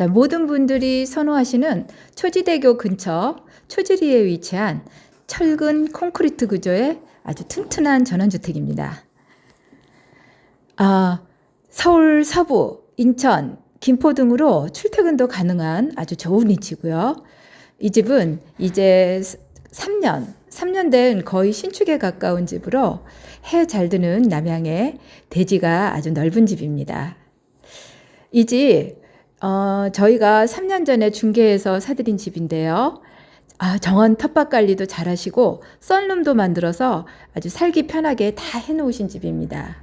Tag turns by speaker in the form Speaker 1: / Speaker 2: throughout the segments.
Speaker 1: 자, 모든 분들이 선호하시는 초지대교 근처 초지리에 위치한 철근 콘크리트 구조의 아주 튼튼한 전원주택입니다. 아, 서울 서부, 인천, 김포 등으로 출퇴근도 가능한 아주 좋은 위치고요. 이 집은 이제 3년, 3년 된 거의 신축에 가까운 집으로 해 잘 드는 남양의 대지가 아주 넓은 집입니다. 이 집, 어, 저희가 3년 전에 중개해서 사드린 집인데요. 아, 정원 텃밭 관리도 잘 하시고, 썬룸도 만들어서 아주 살기 편하게 다 해놓으신 집입니다.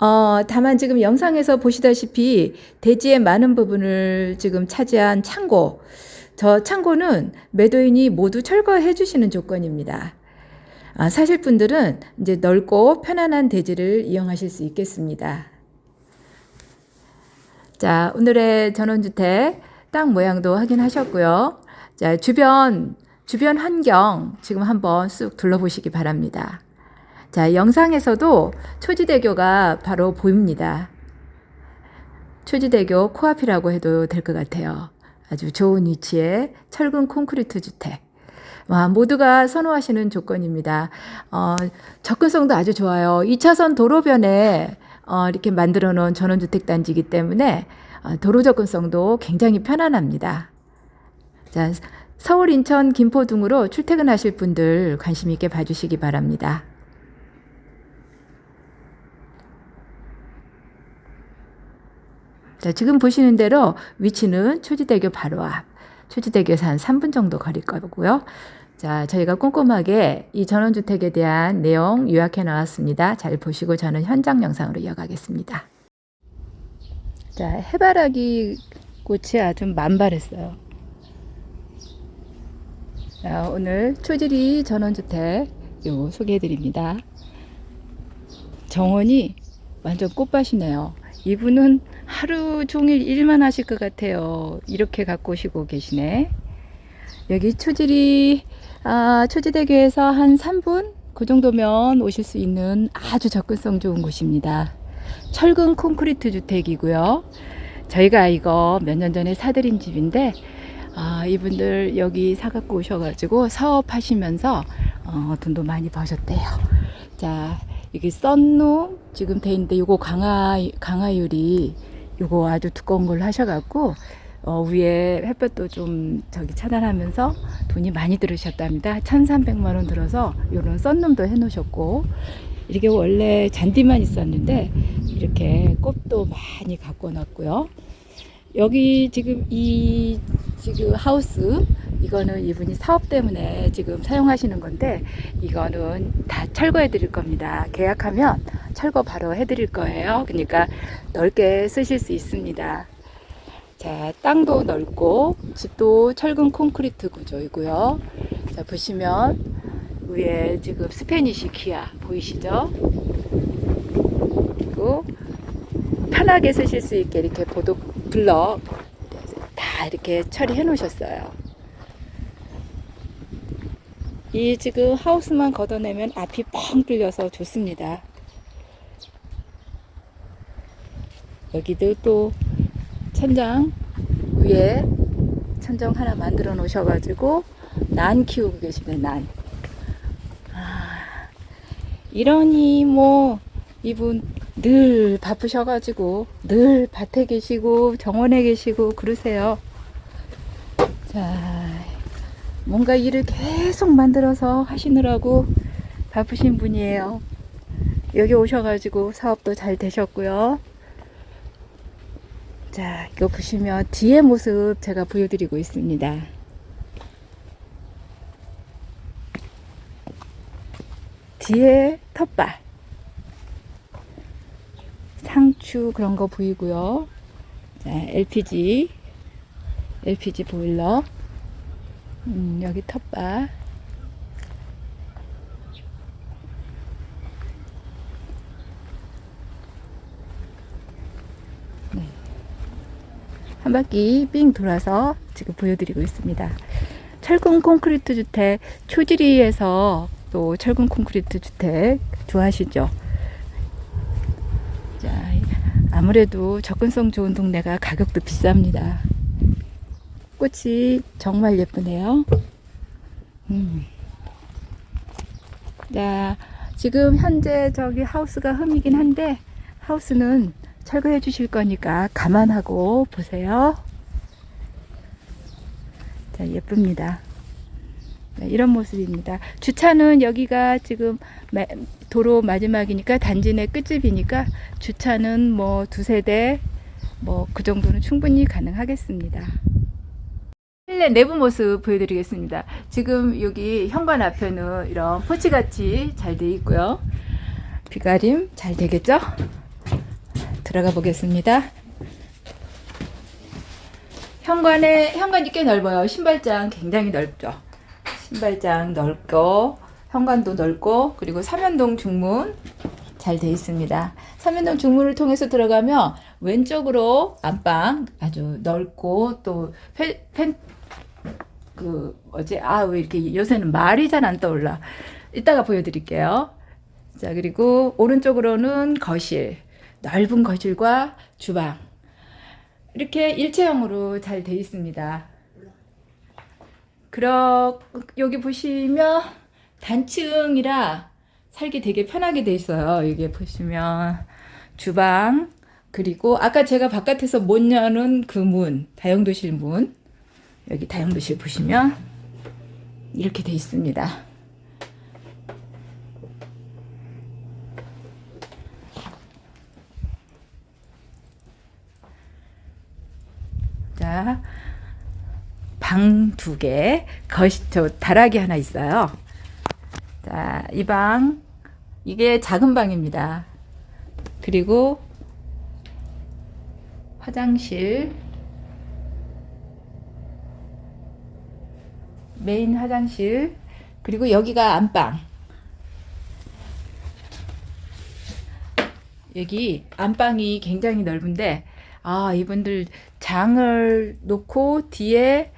Speaker 1: 어, 다만 지금 영상에서 보시다시피 대지의 많은 부분을 지금 차지한 창고, 저 창고는 매도인이 모두 철거해 주시는 조건입니다. 아, 사실 분들은 이제 넓고 편안한 대지를 이용하실 수 있겠습니다. 자, 오늘의 전원주택 땅 모양도 확인하셨고요. 자, 주변, 주변 환경 지금 한번 쑥 둘러보시기 바랍니다. 자, 영상에서도 초지대교가 바로 보입니다. 초지대교 코앞이라고 해도 될 것 같아요. 아주 좋은 위치의 철근 콘크리트 주택. 와, 모두가 선호하시는 조건입니다. 어, 접근성도 아주 좋아요. 2차선 도로변에 어, 이렇게 만들어 놓은 전원주택 단지이기 때문에 어, 도로 접근성도 굉장히 편안합니다. 자, 서울, 인천, 김포 등으로 출퇴근하실 분들 관심 있게 봐주시기 바랍니다. 자, 지금 보시는 대로 위치는 초지대교 바로 앞. 초지대교에서 한 3분 정도 거릴 거고요. 자, 저희가 꼼꼼하게 이 전원주택에 대한 내용 요약해 나왔습니다. 잘 보시고 저는 현장 영상으로 이어가겠습니다. 자, 해바라기 꽃이 아주 만발했어요. 자, 오늘 초지리 전원주택 요 소개해 드립니다. 정원이 완전 꽃밭이네요. 이분은 하루 종일 일만 하실 것 같아요. 이렇게 갖고 오시고 계시네. 여기 초지리, 아, 초지대교에서 한 3분? 그 정도면 오실 수 있는 아주 접근성 좋은 곳입니다. 철근 콘크리트 주택이고요. 저희가 이거 몇 년 전에 사드린 집인데, 아, 이분들 여기 사갖고 오셔가지고 사업하시면서, 어, 돈도 많이 버셨대요. 자, 이게 썬룸 지금 돼 있는데 요거 강화 강화유리 요거 아주 두꺼운 걸로 하셔갖고 어, 위에 햇볕도 좀 저기 차단하면서 돈이 많이 들으셨답니다. 1,300만 원 들어서 요런 썬룸도 해 놓으셨고 이게 원래 잔디만 있었는데 이렇게 꽃도 많이 갖고 놨고요. 여기 지금 이 지금 하우스 이거는 이분이 사업 때문에 지금 사용하시는 건데 이거는 다 철거해 드릴 겁니다. 계약하면 철거 바로 해 드릴 거예요. 그러니까 넓게 쓰실 수 있습니다. 자, 땅도 넓고 집도 철근 콘크리트 구조이고요. 자, 보시면 위에 지금 스페니시 기아 보이시죠? 그리고 편하게 쓰실 수 있게 이렇게 보도 블럭 다 이렇게 처리해 놓으셨어요. 이 지금 하우스만 걷어내면 앞이 뻥 뚫려서 좋습니다. 여기도 또 천장 위에 천정 하나 만들어 놓으셔가지고 난 키우고 계시네 난. 아, 이러니 뭐 이분 늘 바쁘셔가지고 늘 밭에 계시고 정원에 계시고 그러세요. 자, 뭔가 일을 계속 만들어서 하시느라고 바쁘신 분이에요. 여기 오셔가지고 사업도 잘 되셨고요. 자, 이거 보시면 뒤의 모습 제가 보여드리고 있습니다. 뒤에 텃밭. 상추 그런 거 보이고요. 자, LPG, LPG 보일러. 음, 여기 텃밭. 한 바퀴 삥 돌아서 지금 보여드리고 있습니다. 철근 콘크리트 주택 초지리에서 또 철근 콘크리트 주택 좋아하시죠? 자, 아무래도 접근성 좋은 동네가 가격도 비쌉니다. 꽃이 정말 예쁘네요. 음. 자, 지금 현재 저기 하우스가 흠이긴 한데 하우스는 철거해 주실 거니까 감안하고 보세요. 자, 예쁩니다. 네, 이런 모습입니다. 주차는 여기가 지금 마- 도로 마지막이니까 단지 내 끝집이니까 주차는 뭐 두세 대, 뭐 그 정도는 충분히 가능하겠습니다. 실내 내부 모습 보여드리겠습니다. 지금 여기 현관 앞에는 이런 포치같이 잘 돼 있고요. 비가림 잘 되겠죠? 들어가 보겠습니다. 현관에 현관이 꽤 넓어요. 신발장 굉장히 넓죠. 신발장 넓고 현관도 넓고 그리고 삼연동 중문 잘 돼 있습니다. 삼연동 중문을 통해서 들어가면 왼쪽으로 안방 아주 넓고 또 펜, 그 뭐지 아왜 이렇게 요새는 말이 잘 안 떠올라. 이따가 보여드릴게요. 자 그리고 오른쪽으로는 거실 넓은 거실과 주방 이렇게 일체형으로 잘 돼 있습니다. 그러 여기 보시면 단층이라 살기 되게 편하게 돼 있어요. 여기 보시면 주방 그리고 아까 제가 바깥에서 못 여는 그 문, 다용도실 문 여기 다용도실 보시면 이렇게 돼 있습니다. 자, 방 두 개, 거실, 저 다락이 하나 있어요. 자, 이 방, 이게 작은 방입니다. 그리고 화장실, 메인 화장실, 그리고 여기가 안방. 여기 안방이 굉장히 넓은데, 아, 이분들 장을 놓고 뒤에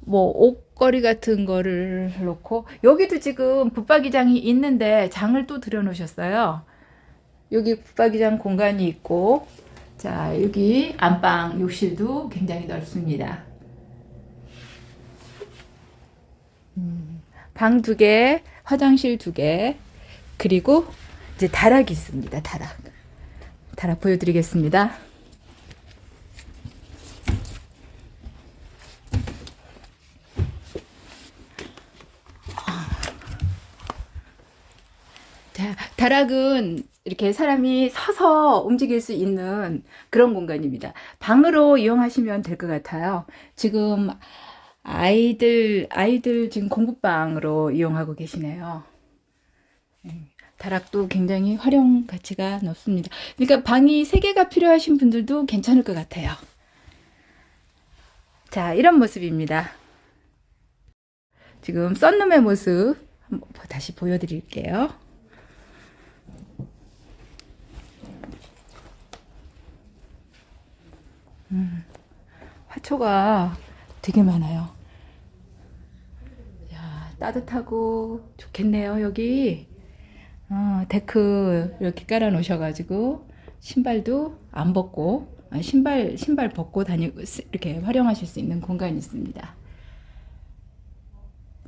Speaker 1: 뭐 옷걸이 같은 거를 놓고 여기도 지금 붙박이장이 있는데 장을 또 들여 놓으셨어요. 여기 붙박이장 공간이 있고 자 여기 안방 욕실도 굉장히 넓습니다. 음, 방 두 개, 화장실 두 개, 그리고 이제 다락이 있습니다. 다락. 다락 보여드리겠습니다. 다락은 이렇게 사람이 서서 움직일 수 있는 그런 공간입니다. 방으로 이용하시면 될 것 같아요. 지금 아이들, 아이들 지금 공부방으로 이용하고 계시네요. 음, 다락도 굉장히 활용 가치가 높습니다. 그러니까 방이 세 개가 필요하신 분들도 괜찮을 것 같아요. 자, 이런 모습입니다. 지금 썬룸의 모습 다시 보여드릴게요. 화초가 되게 많아요. 야, 따뜻하고 좋겠네요, 여기. 어, 데크 이렇게 깔아 놓으셔가지고, 신발도 안 벗고, 아, 신발, 신발 벗고 다니고, 쓰- 이렇게 활용하실 수 있는 공간이 있습니다.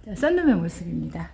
Speaker 1: 자, 썬룸의 모습입니다.